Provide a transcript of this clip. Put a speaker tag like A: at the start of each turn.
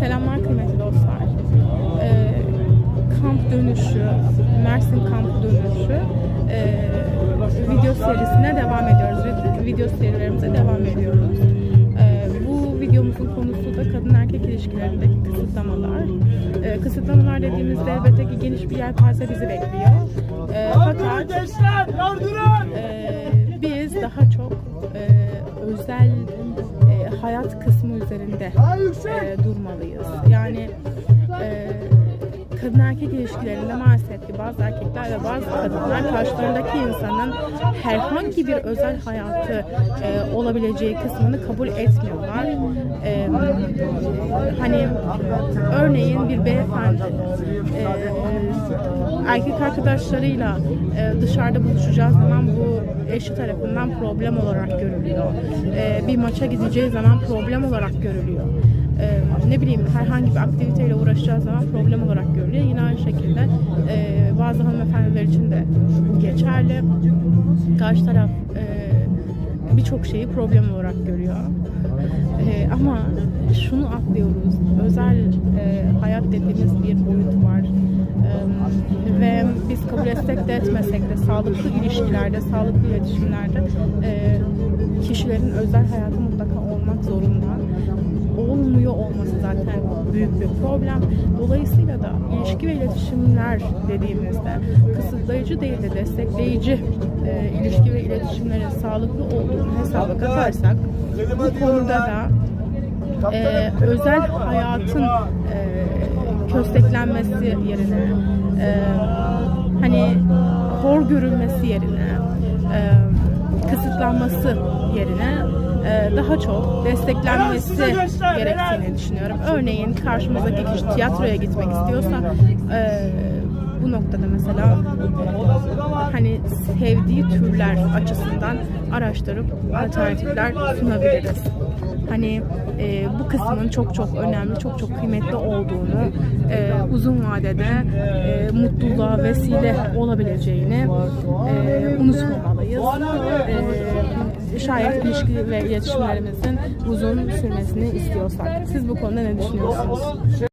A: Selamlar kıymetli dostlar. Ee, kamp dönüşü, Mersin kamp dönüşü ee, video serisine devam ediyoruz. Vid- Video serilerimize devam ediyoruz. Ee, bu videomuzun konusu da kadın erkek ilişkilerindeki kısıtlamalar. Ee, kısıtlamalar dediğimizde elbette ki geniş bir yelpaze bizi bekliyor. Ee, fakat ee, biz daha çok ee, özel hayat kısmı üzerinde e, durmalıyız. Yani e, kadın erkek ilişkilerinde maalesef ki bazı erkekler ve bazı kadınlar karşılarındaki insanın herhangi bir özel hayatı e, olabileceği kısmını kabul etmiyorlar. E, hani örneğin bir beyefendi e, erkek arkadaşlarıyla e, dışarıda buluşacağı zaman bu eşi tarafından problem olarak görülüyor. E, bir maça gideceği zaman problem olarak görülüyor. E, ne bileyim herhangi bir aktiviteyle uğraşacağı zaman problem olarak görülüyor. Yine aynı şekilde e, bazı hanımefendiler için de geçerli. Karşı taraf e, birçok şeyi problem olarak görüyor. Ama şunu atlıyoruz. Özel hayat dediğimiz bir boyut var. Ve biz kabul etsek de etmesek de sağlıklı ilişkilerde, sağlıklı iletişimlerde kişilerin özel hayatı mutlaka olmak zorunda. Olması zaten büyük bir problem. Dolayısıyla da ilişki ve iletişimler dediğimizde kısıtlayıcı değil de destekleyici e, ilişki ve iletişimlerin sağlıklı olduğunu hesaba katarsak bu konuda da e, özel hayatın e, kösteklenmesi yerine e, hani hor görülmesi yerine e, kısıtlanması yerine daha çok desteklenmesi gerektiğini düşünüyorum. Örneğin karşımızdaki kişi tiyatroya gitmek istiyorsa e, bu noktada mesela e, hani sevdiği türler açısından araştırıp alternatifler sunabiliriz. Hani e, bu kısmın çok çok önemli, çok çok kıymetli olduğunu, e, uzun vadede e, mutluluğa vesile olabileceğini e, unutmamalıyız. E, şayet ilişki ve iletişimlerimizin uzun sürmesini istiyorsak. Siz bu konuda ne düşünüyorsunuz?